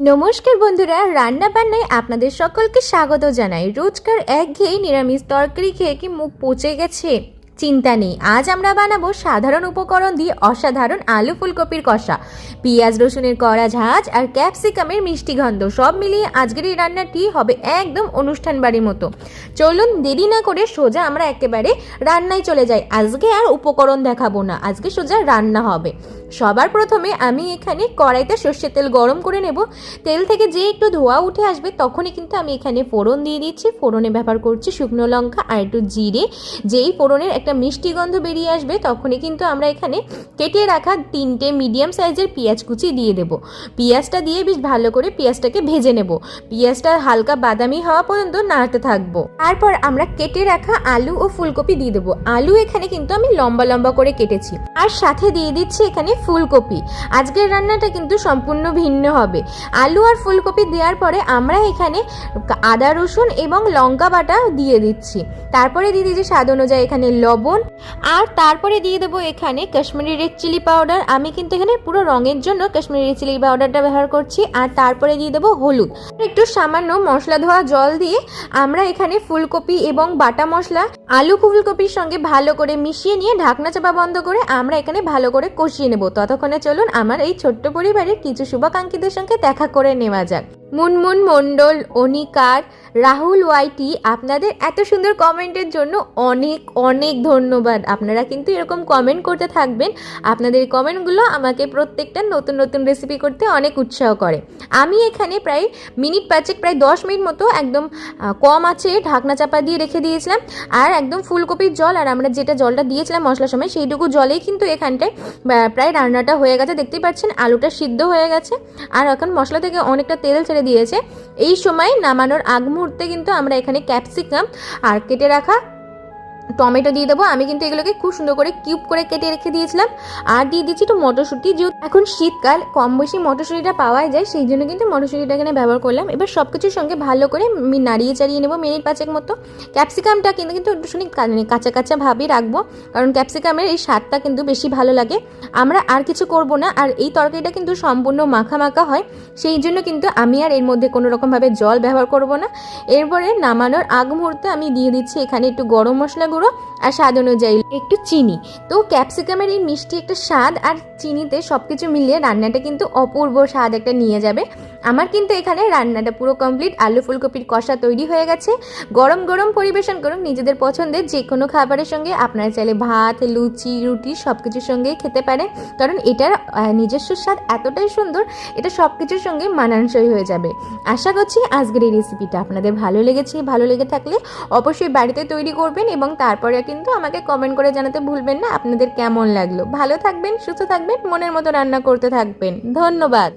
নমস্কার বন্ধুরা রান্না বান্নায় আপনাদের সকলকে স্বাগত জানাই। রোজকার এক ঘেয়ে নিরামিষ তরকারি খেয়ে কি মুখ পচে গেছে? চিন্তা নেই। আজ আমরা বানাবো সাধারণ উপকরণ দিয়ে অসাধারণ আলু ফুলকপির কষা। পেঁয়াজ, রসুনের কড়া ঝাঁজ আর ক্যাপসিকামের মিষ্টি গন্ধ সব মিলিয়ে আজকের এই রান্নাটি হবে একদম অনুষ্ঠান বাড়ির মতো। চলুন দেরি না করে সোজা আমরা একেবারে রান্নায় চলে যাই। আজকে আর উপকরণ দেখাবো না, আজকে সোজা রান্না হবে। সবার প্রথমে আমি এখানে কড়াইতে সর্ষের তেল গরম করে নেব। তেল থেকে যে একটু ধোয়া উঠে আসবে তখনই কিন্তু আমি এখানে ফোড়ন দিয়ে দিচ্ছি। ফোড়নে ব্যবহার করছি শুকনো লঙ্কা আর একটু জিরে। যেই ফোড়নের একটা মিষ্টি গন্ধ বেরিয়ে আসবে, তখনই কিন্তু আমরা এখানে কেটে রাখা তিনটে মিডিয়াম সাইজের পেঁয়াজ কুচি দিয়ে দেব। পেঁয়াজটা দিয়ে বেশ ভালো করে পেঁয়াজটাকে ভেজে নেব। পেঁয়াজটা হালকা বাদামি হওয়া পর্যন্ত নাড়তে থাকব। তারপর আমরা কেটে রাখা আলু ও ফুলকপি দিয়ে দেবো। আলু এখানে কিন্তু আমি লম্বা লম্বা করে কেটেছি। আর সাথে দিয়ে দিচ্ছি এখানে ফুলকপি। আজকের রান্নাটা কিন্তু সম্পূর্ণ ভিন্ন হবে। আলু আর ফুলকপি দেওয়ার পরে আমরা এখানে আদা রসুন এবং লঙ্কা বাটা দিয়ে দিচ্ছি। তারপরে দিয়ে দিচ্ছি স্বাদ অনুযায়ী এখানে লবণ আর তারপরে দিয়ে দেবো এখানে কাশ্মীরি রেড চিলি পাউডার। আমি কিন্তু এখানে পুরো রঙের জন্য কাশ্মীরি রেড চিলি পাউডারটা ব্যবহার করছি। আর তারপরে দিয়ে দেবো হলুদ। একটু সামান্য মশলা ধোয়া জল দিয়ে আমরা এখানে ফুলকপি এবং বাটা মশলা, আলু ফুলকপির সঙ্গে ভালো করে মিশিয়ে নিয়ে ঢাকনা চাপা বন্ধ করে আমরা এখানে ভালো করে কষিয়ে নেব। ততক্ষণে চলুন আমার এই ছোট্ট পরিবারের কিছু শুভাকাঙ্ক্ষীদের সঙ্গে দেখা করে নেওয়া যাক। মুনমুন মণ্ডল, অনিকার, রাহুল ওয়াইটি, আপনাদের এত সুন্দর কমেন্টের জন্য অনেক অনেক ধন্যবাদ। আপনারা কিন্তু এরকম কমেন্ট করতে থাকবেন। আপনাদের কমেন্টগুলো আমাকে প্রত্যেকটা নতুন নতুন রেসিপি করতে অনেক উৎসাহ করে। আমি এখানে প্রায় মিনিট পাঁচেক, প্রায় দশ মিনিট মতো একদম কম আছে, ঢাকনা চাপা দিয়ে রেখে দিয়েছিলাম। আর একদম ফুলকপির জল, আর আমরা যেটা জলটা দিয়েছিলাম মশলার সময়, সেইটুকু জলেই কিন্তু এখানটায় প্রায় রান্নাটা হয়ে গেছে। দেখতেই পাচ্ছেন, আলুটা সিদ্ধ হয়ে গেছে। আর এখন মশলা থেকে অনেকটা তেল ছেড়ে দিয়েছে। এই সময় নামানোর আগ মুহূর্তে কিন্তু আমরা এখানে ক্যাপসিকাম আর কেটে রাখা টমেটো দিয়ে দেবো। আমি কিন্তু এগুলোকে খুব সুন্দর করে কিউব করে কেটে রেখে দিয়েছিলাম। আর দিয়ে দিচ্ছি একটু মটরশুঁটি। যেহেতু এখন শীতকাল, কম বেশি মটরশুঁটিটা পাওয়া যায়, সেই জন্য কিন্তু মটরশুঁটিটা এখানে ব্যবহার করলাম। এবার সব কিছুর সঙ্গে ভালো করে নাড়িয়ে চাড়িয়ে নেব মিনিট পাঁচেক মতো। ক্যাপসিকামটা কিন্তু কিন্তু একটু শুনি কাঁচা কাঁচা ভাবেই রাখব। কারণ ক্যাপসিকামের এই স্বাদটা কিন্তু বেশি ভালো লাগে। আমরা আর কিছু করব না। আর এই তরকারিটা কিন্তু সম্পূর্ণ মাখা মাখা হয়। সেই জন্য কিন্তু আমি আর এর মধ্যে কোনো রকমভাবে জল ব্যবহার করব না। এরপরে নামানোর আগ মুহূর্তে আমি দিয়ে দিচ্ছি এখানে একটু গরম মশলা গুঁড়ো আর স্বাদ অনুযায়ী। একটু চিনি। তো ক্যাপসিকামের এই মিষ্টি একটা স্বাদ আর চিনিতে সব কিছু মিলিয়ে রান্নাটা কিন্তু অপূর্ব স্বাদ একটা নিয়ে যাবে। আমার কিন্তু এখানে রান্নাটা পুরো কমপ্লিট আলু ফুলকপির কষা তৈরি হয়ে গেছে। গরম গরম পরিবেশন করুন নিজেদের পছন্দের যে কোনো খাবারের সঙ্গে। আপনারা চাইলে ভাত, লুচি, রুটি সব কিছুর সঙ্গেই খেতে পারেন। কারণ এটার নিজস্ব স্বাদ এতটাই সুন্দর, এটা সব কিছুর সঙ্গে মানানসই হয়ে যাবে। আশা করছি আজকের এই রেসিপিটা আপনাদের ভালো লেগেছে। ভালো লেগে থাকলে অবশ্যই বাড়িতে তৈরি করবেন এবং তারপরে কিন্তু আমাকে কমেন্ট করে জানাতে ভুলবেন না আপনাদের কেমন লাগল। ভালো থাকবেন, সুস্থ থাকবেন, মনের মতো রান্না করতে থাকবেন। ধন্যবাদ।